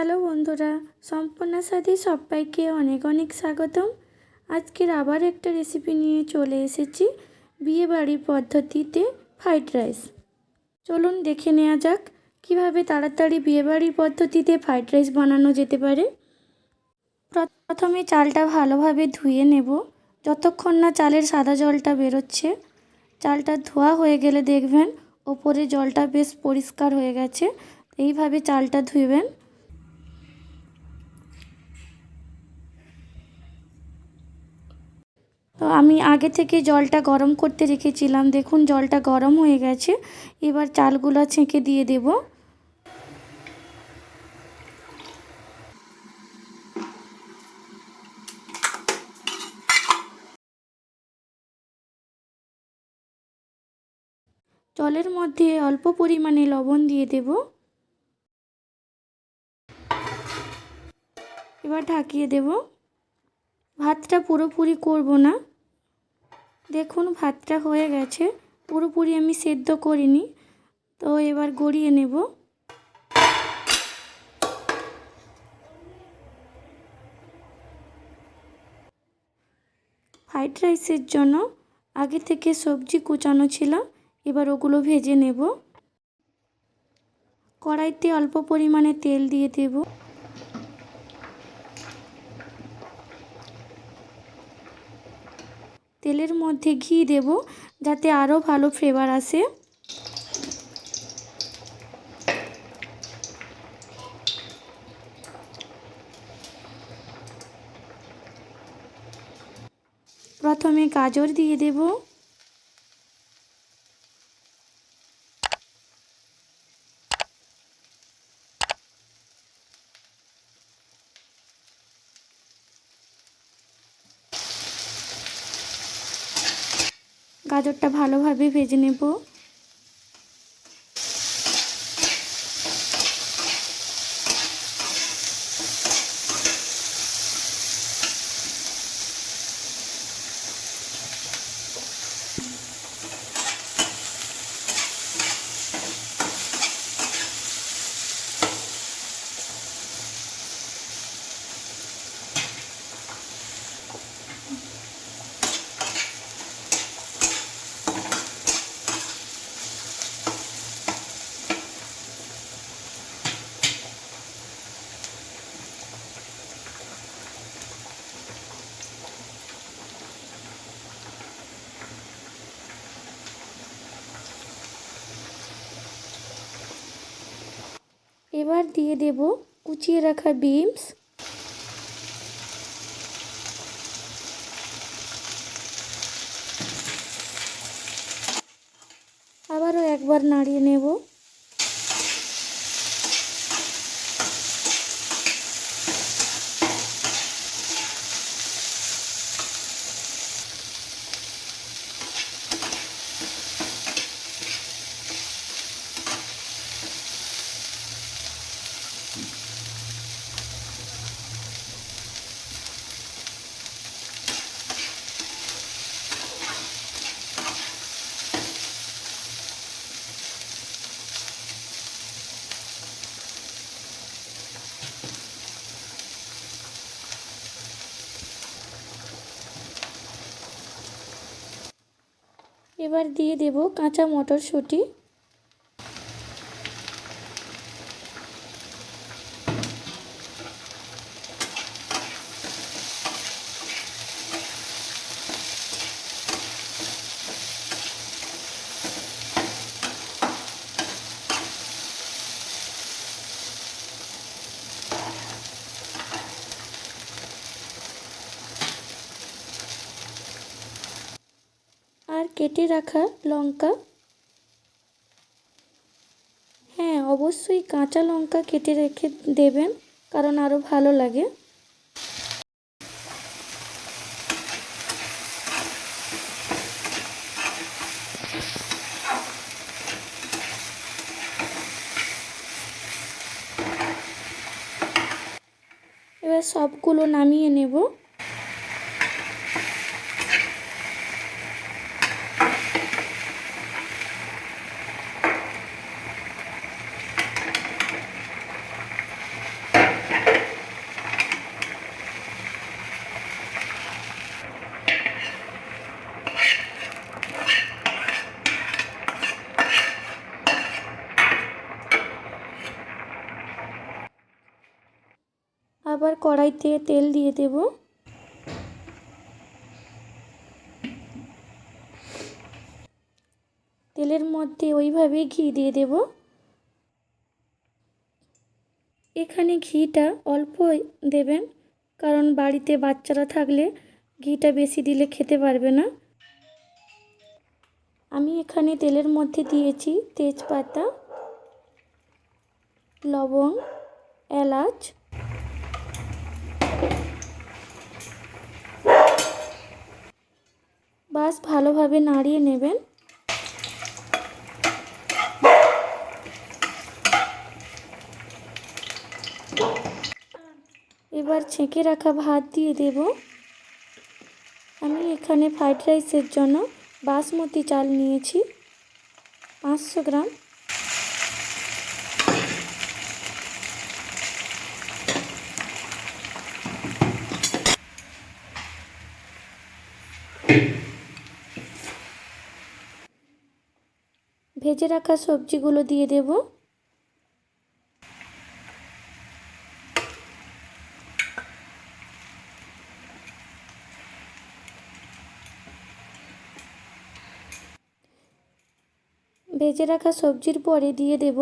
Hello বন্ধুরা সম্পূর্ণার সাথে সবাইকে অনেক অনেক স্বাগতম। আজকের আবার একটা রেসিপি নিয়ে চলে এসেছি বিয়েবাড়ির পদ্ধতিতে ফ্রাইড রাইস চলুন দেখে নেওয়া যাক কীভাবে তাড়াতাড়ি বিয়েবাড়ির পদ্ধতিতে ফ্রাইড রাইস বানানো যেতে পারে। প্রথমে চালটা ভালোভাবে ধুয়ে নেব। যতক্ষণ না চালের সাদা জলটা বেরোচ্ছে, চালটা ধোয়া হয়ে গেলে দেখবেন ওপরে জলটা বেশ পরিষ্কার হয়ে গেছে। এইভাবে চালটা ধুইবেন তো আমি আগে থেকে জলটা গরম করতে রেখেছিলাম। দেখুন, জলটা গরম হয়ে গেছে। এবার চালগুলো ছেঁকে দিয়ে দেব। জলের মধ্যে অল্প পরিমাণে লবণ দিয়ে দেব। এবার ঢাকিয়ে দেব। ভাতটা পুরোপুরি করব না। দেখুন, ভাতটা হয়ে গেছে। পুরোপুরি আমি সেদ্ধ করিনি, তো এবার গড়িয়ে নেব। ফ্রাইড রাইসের জন্য আগে থেকে সবজি কুচানো ছিল, এবার ওগুলো ভেজে নেব। কড়াইতে অল্প পরিমাণে তেল দিয়ে দেব। তেলের মধ্যে ঘি দেব যাতে আরও ভালো ফ্লেভার আসে। প্রথমে গাজর দিয়ে দেব। গাজরটা ভালোভাবে ভেজে নেব। এবার দিয়ে দেব কুচিয়ে রাখা বিমস আবারও একবার নাড়িয়ে নেব। এবার দিয়ে দেব কাঁচা মটরশুঁটি। কেটে রাখা লঙ্কা। হ্যাঁ অবশ্যই কাঁচা লঙ্কা কেটে রেখে দেবেন, কারণ আরও ভালো লাগে। এবার সবগুলো নামিয়ে নেব। কড়াইতে তেল দিয়ে দেব। তেলের মধ্যে ওইভাবে ঘি দিয়ে দেব। এখানে ঘিটা অল্প দেবেন, কারণ বাড়িতে বাচ্চারা থাকলে ঘিটা বেশি দিলে খেতে পারবে না। আমি এখানে তেলের মধ্যে দিয়েছি তেজপাতা লবং এলাচ বাস ভালোভাবে নাড়িয়ে নেবেন। এবার ছেঁকে রাখা ভাত দিয়ে দেব। আমি এখানে ফ্রাইড রাইসের জন্য বাসমতি চাল নিয়েছি, পাঁচশো গ্রাম। ভেজে রাখা সবজিগুলো দিয়ে দেব। ভেজে রাখা সবজির পরে দিয়ে দেব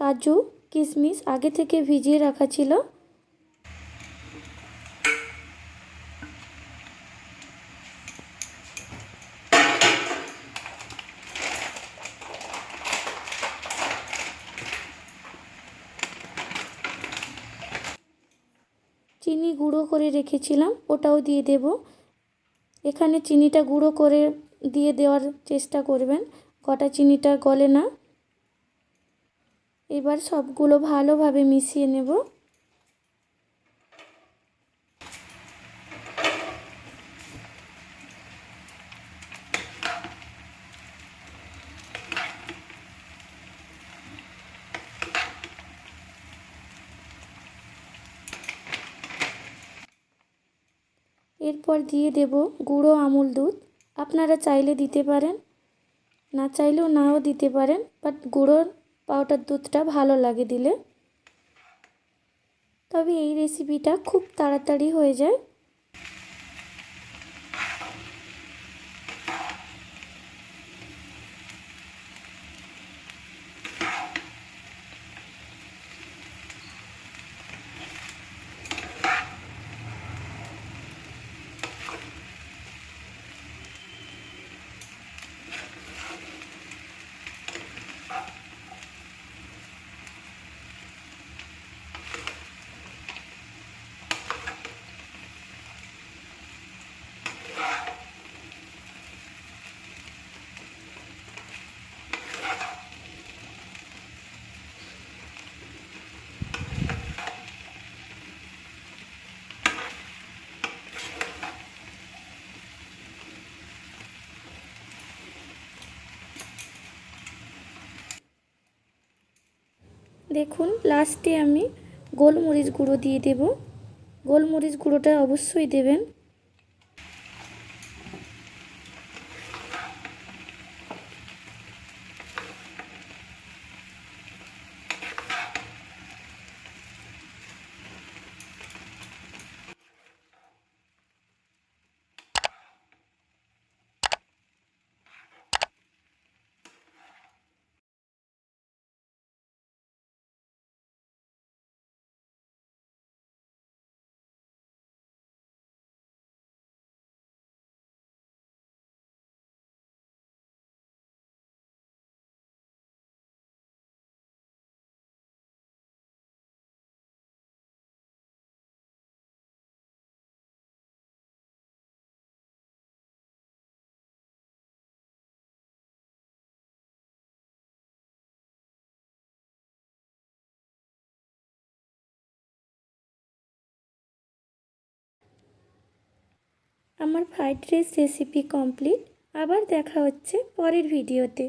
কাজু, কিশমিশ, আগে থেকে ভিজিয়ে রাখা ছিল। চিনি গুঁড়ো করে রেখেছিলাম, ওটাও দিয়ে দেব। এখানে চিনিটা গুঁড়ো করে দিয়ে দেওয়ার চেষ্টা করবেন, গোটা চিনিটা গলে না। এবার সবগুলো ভালোভাবে মিশিয়ে নেব। এরপর দিয়ে দেব গুঁড়ো আমুল দুধ। আপনারা চাইলে দিতে পারেন, না চাইলেও নাও দিতে পারেন বাট গুঁড়োর পাউডার দুধটা ভালো লাগে দিলে। তবে এই রেসিপিটা খুব তাড়াতাড়ি হয়ে যায়। দেখুন লাস্টে আমি গোলমরিচ গুঁড়ো দিয়ে দেব। গোলমরিচ গুঁড়োটা অবশ্যই দেবেন। আমার ফ্রাইড রাইস রেসিপি কমপ্লিট আবার দেখা হচ্ছে পরের ভিডিওতে।